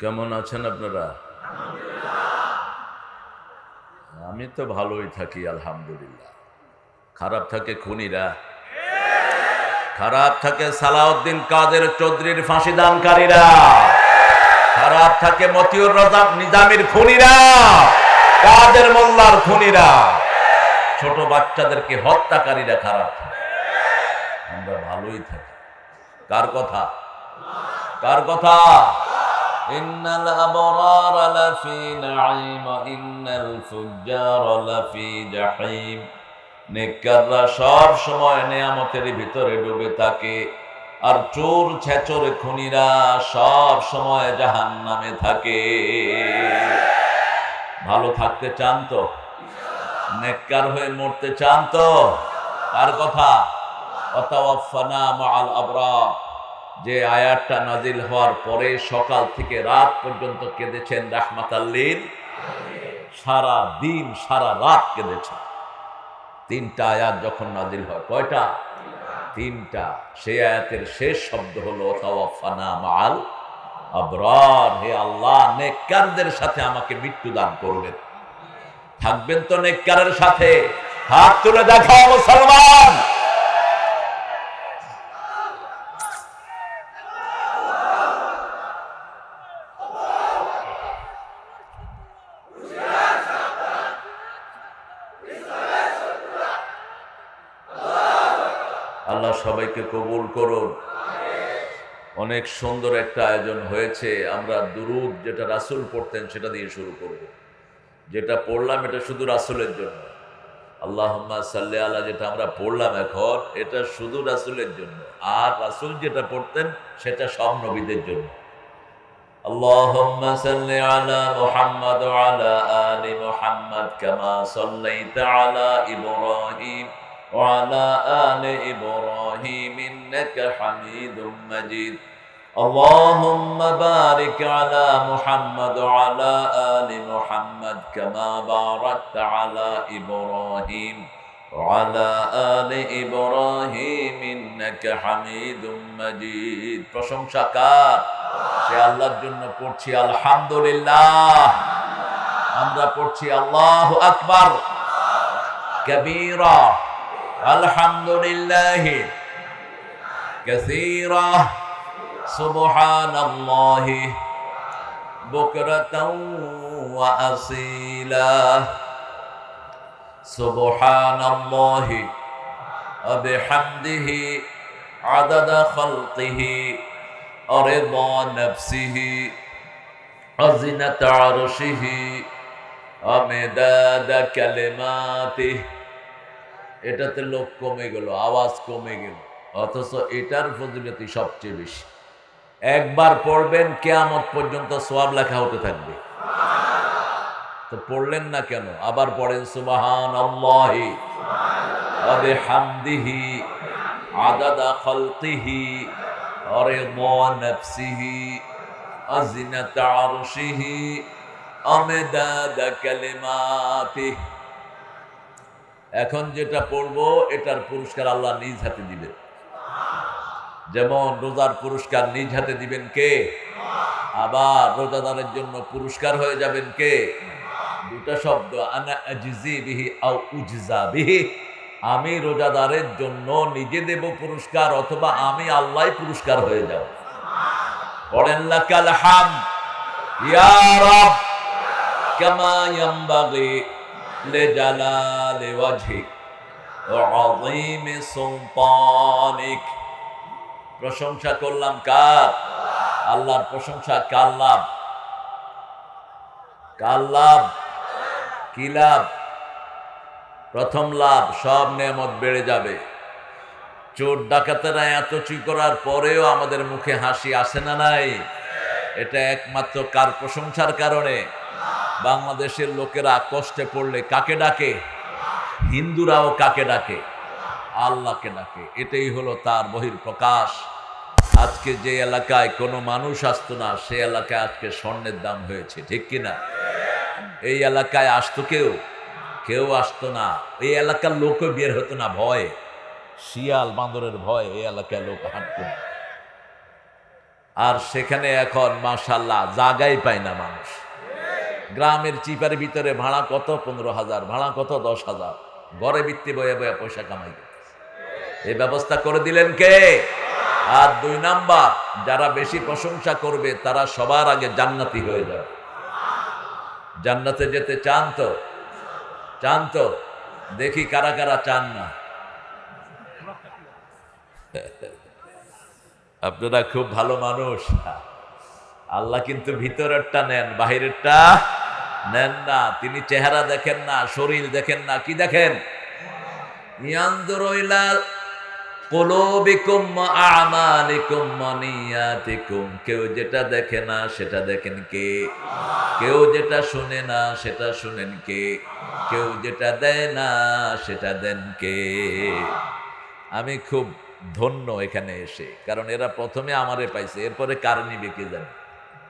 কেমন আছেন আপনারা? আমি তো ভালোই থাকি, আলহামদুলিল্লাহ। খারাপ থাকে খুনিরা। খারাপ থাকে সালাউদ্দিন কাদের চৌধুরীর ফাঁসি দানকারীরা। খারাপ থাকে মতিউর রাজা নিজামের খুনিরা। কাদের মোল্লার খুনিরা। ছোট বাচ্চাদেরকে হত্যাকারীরা খারাপ থাকে। আমরা ভালোই থাকি। কার কথা? কার কথা? ইন্নাল আবরার লাফি নাঈম, ইন্নাল ফুজ্জার লাফি জাহিম। নেককাররা সব সময় নিয়ামতের ভিতরে ডুবে থাকে, আর চোর ছেচর খুনিরা সব সময় জাহান্নামে থাকে। ভালো থাকতে চান তো? নেককার হয়ে মরতে চান তো? কার কথা? অতাওয়াফানা মাআল আবরার। যে আয়াতটা নাজিল হওয়ার পরে সকাল থেকে রাত পর্যন্ত কেঁদেছেন রাহমাত সারা দিন, সারা রাত কেঁদেছেন। তিনটা আয়াত যখন নাজিল হয়, কয়টা? তিনটা। সেই আয়াতের শেষ শব্দ হলো, তাওয়াফানা মাল আবরার হে আল্লাহ, নেককারদের সাথে আমাকে মৃত্যু দান করবেন। থাকবেন তো নেককারের সাথে। হাত তুলে দেখাও মুসলমান। আল্লাহ সবাইকে কবুল করুন অনেক সুন্দর একটা আয়োজন হয়েছে আমরা দুরুদ যেটা রাসুল পড়তেন সেটা দিয়ে শুরু করব যেটা পড়লাম এটা শুধু রাসুলের জন্য আল্লাহ সাল্লি আল্লাহ যেটা আমরা পড়লাম এখন এটা শুধু রাসুলের জন্য আর রাসুল যেটা পড়তেন সেটা সব নবীদের জন্য اللهم صل على محمد وعلى آل محمد كما صليت على إبراهيم وعلى آل إبراهيم إنك حميد مجيد اللهم بارك على محمد وعلى آل محمد كما باركت على إبراهيم وعلى آل إبراهيم إنك حميد مجيد প্রশংসা কার সে আল্লাহর জন্য পড়ছি আলহামদুলিল্লাহ আমরা পড়ছি আল্লাহু আকবার কবীরা الحمد لله كثيرا. سبحان الله بكرة وأصيلا. سبحان الله وبحمده عدد خلقه ورضا نفسه وزنة عرشه ومداد كلماته. এটাতে লোক কমে গেল, আওয়াজ কমে গেল, অথচ এটার ফজিলতি সবচেয়ে বেশি। একবার পড়বেন, কেয়ামত পর্যন্ত সোয়াব লেখা হতে থাকবে। তো পড়লেন না কেন? আবার পড়েন সুবাহান আবে হামদিহি আদাদা খলতিহি অরিদা নফসিহি আজিনাতা আরশিহি আমেদাদা কালিমাতিহি। এখন যেটা পড়ব, এটার পুরস্কার আল্লাহ নিজ হাতে দিবেন। যেমন রোজার পুরস্কার নিজ হাতে দিবেন কে? আবার রোজাদারের জন্য পুরস্কার হয়ে যাবেন কে? দুটা শব্দ আমি রোজাদারের জন্য নিজে দেব পুরস্কার অথবা আমি আল্লাহ পুরস্কার হয়ে যাব। পড়েন লাকাল হাম। لجلال وجهك وعظيم سلطانك প্রশংসা করলাম কার আল্লাহর প্রশংসা কার লাভ কার লাভ কি লাভ প্রথম লাভ সব নিয়ামত বেড়ে যাবে চোর ডাকাতেরা এত চুই করার পরেও আমাদের মুখে হাসি আসে না নাই এটা একমাত্র কার প্রশংসার কারণে বাংলাদেশের লোকেরা কষ্টে পড়লে কাকে ডাকে? হিন্দুরাও কাকে ডাকে? আল্লাহকে ডাকে। এটাই হলো তার বহির প্রকাশ আজকে যে এলাকায় কোনো মানুষ আসতো না, সে এলাকায় আজকে স্বর্ণের দাম হয়েছে, ঠিক কিনা এই এলাকায় আসতো কেউ? কেউ আসতো না। এই এলাকার লোকও বের হতো না, ভয়ে। শিয়াল বান্দরের ভয় এই এলাকায় লোক হাঁটতো আর সেখানে এখন মাশাল্লাহ জাগাই পায় না মানুষ। গ্রামের চিপার ভিতরে ভাড়া কত? পনেরো হাজার। ভাড়া কত? দশ হাজার। ঘরে বৃত্তি বয়ে বয়ে পয়সা কামাই। এই ব্যবস্থা করে দিলেন কে? আর দুই নাম্বার, যারা বেশি প্রশংসা করবে, তারা সবার আগে জান্নাতি হয়ে যাবে। জান্নাতে যেতে চান তো? চান তো? দেখি কারা কারা চান না। আপনারা খুব ভালো মানুষ। আল্লাহ কিন্তু ভিতরেরটা নেন, বাহিরেরটা নেন না, তিনি চেহারা দেখেন না, শরীর দেখেন না, কি দেখেন? কেউ যেটা দেখে না, সেটা দেখেন কে? কেউ যেটা শুনে না, সেটা শুনেন কে? কেউ যেটা দেয় না, সেটা দেন কে? আমি খুব ধন্য এখানে এসে, কারণ এরা প্রথমে আমারে পাইছে, এরপরে কার নিবে কে জানে?